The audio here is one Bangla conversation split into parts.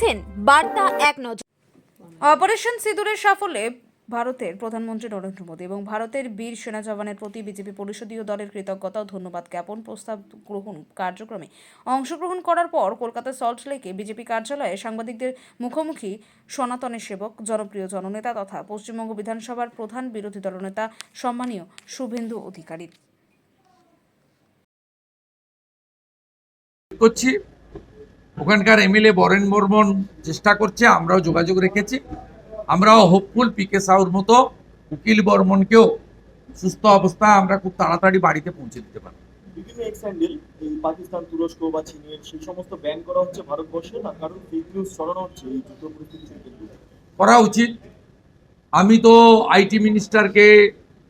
দেখছেন বার্তা এক নজর। অপারেশন সিঁদুরের সাফল্যে ভারতের প্রধানমন্ত্রী নরেন্দ্র মোদী এবং ভারতের বীর সেনা জওয়ানের প্রতি বিজেপি পরিষদীয় দলের কৃতজ্ঞতা ও ধন্যবাদ জ্ঞাপন প্রস্তাব গ্রহণ কার্যক্রমে অংশগ্রহণ করার পর কলকাতার সল্ট লেকে বিজেপি কার্যালয়ে সাংবাদিকদের মুখোমুখি সনাতনের সেবক জনপ্রিয় জননেতা তথা পশ্চিমবঙ্গ বিধানসভার প্রধান বিরোধী দলনেতা সম্মানীয় শুভেন্দু অধিকারী করছি। ওখানকার এমএলএ বরেন বর্মন চেষ্টা করছে আমরাও যোগাযোগ রেখেছি। আমরাও হোপফুল পিকে সাউর মতো উকিল বর্মনকেও সুস্থ অবস্থায় আমরা খুব তাড়াতাড়ি বাড়িতে পৌঁছে দিতে পারি বিভিন্ন এক্স হ্যান্ডেল এই পাকিস্তান তুরস্ক বা চীনের সেই সমস্ত ব্যান করা হচ্ছে ভারতবর্ষে কারণ ফেক নিউজ ছড়ানো হচ্ছে এই যুদ্ধ পরিস্থিতি থেকে কেন্দ্র করে। করা উচিত। আমি তো আইটি মিনিস্টারকে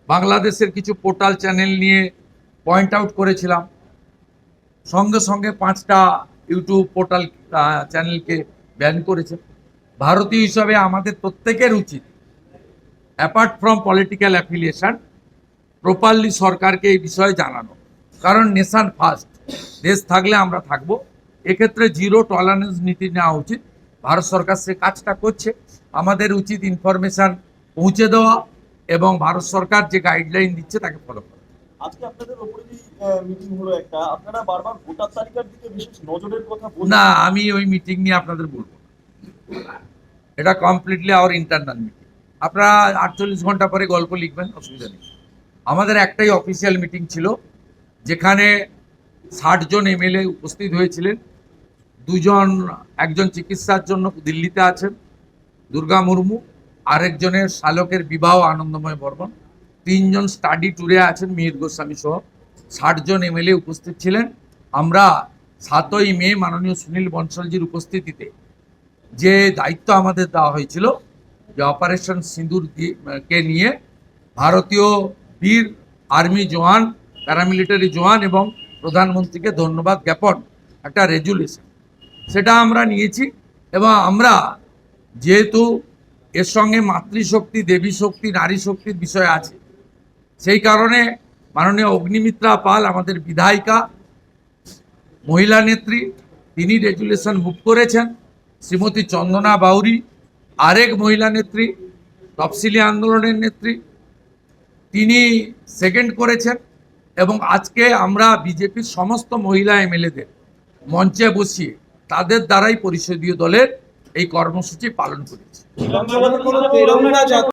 বাংলাদেশের কিছু পোর্টাল চ্যানেল নিয়ে পয়েন্ট আউট করেছিলাম। সঙ্গে সঙ্গে পাঁচটা ইউটিউব পোর্টাল চ্যানেলকে ব্যান করেছে। ভারতীয় হিসাবে আমাদের প্রত্যেকের উচিত apart from political affiliation properly সরকারকে এই বিষয়ে জানানো। কারণ নেশান ফার্স্ট দেশ থাকলে আমরা থাকব। এক্ষেত্রে জিরো টলারেন্স নীতি নেওয়া উচিত। ভারত সরকার সে কাজটা করছে। আমাদের উচিত ইনফরমেশন পৌঁছে দেওয়া এবং ভারত সরকার যে গাইডলাইন দিচ্ছে তাকে ফলো করা। আজকে আপনাদের ওপরে যে মিটিং হলো একটা, আপনারা বারবার ভোটার তালিকার দিকে বিশেষ নজরের কথা বলছেন? না, আমি ওই মিটিং নিয়ে আপনাদের বলব এটা কমপ্লিটলি আওয়ার ইন্টারনাল মিটিং আপনারা আটচল্লিশ ঘণ্টা পরে গল্প লিখবেন, অসুবিধা নেই। আমাদের একটাই অফিসিয়াল মিটিং ছিল, যেখানে ষাট জন এমএলএ উপস্থিত হয়েছিলেন। দুজন, একজন চিকিৎসার জন্য দিল্লিতে আছেন, দুর্গা মুর্মু, আরেকজনের শালকের বিবাহ আনন্দময় বর্মন তিনজন স্টাডি ট্যুরে আছেন মিহির গোস্বামী সহ। ষাট জন এমএলএ উপস্থিত ছিলেন। আমরা সাতই মে মাননীয় সুনীল বনসলজির উপস্থিতিতে যে দায়িত্ব আমাদের দেওয়া হয়েছিল, যে অপারেশন সিঁদুর কে নিয়ে ভারতীয় বীর আর্মি জওয়ান প্যারামিলিটারি জওয়ান এবং প্রধানমন্ত্রীকে ধন্যবাদ জ্ঞাপন, একটা রেজুলেশন সেটা আমরা নিয়েছি এবং আমরা যেহেতু এর সঙ্গে মাতৃশক্তি দেবী শক্তি নারী শক্তির বিষয় আছে সেই কারণে মাননীয় অগ্নিমিত্রা পাল আমাদের বিধায়িকা মহিলা নেত্রী তিনি রেজুলেশন মুভ করেছেন শ্রীমতী চন্দনা বাউরি আরেক মহিলা নেত্রী তফসিলি আন্দোলনের নেত্রী তিনি সেকেন্ড করেছেন এবং আজকে আমরা বিজেপির সমস্ত মহিলা এমএলএদের মঞ্চে বসিয়ে তাদের দ্বারাই পরিষদীয় দলের এই কর্মসূচি পালন করেছি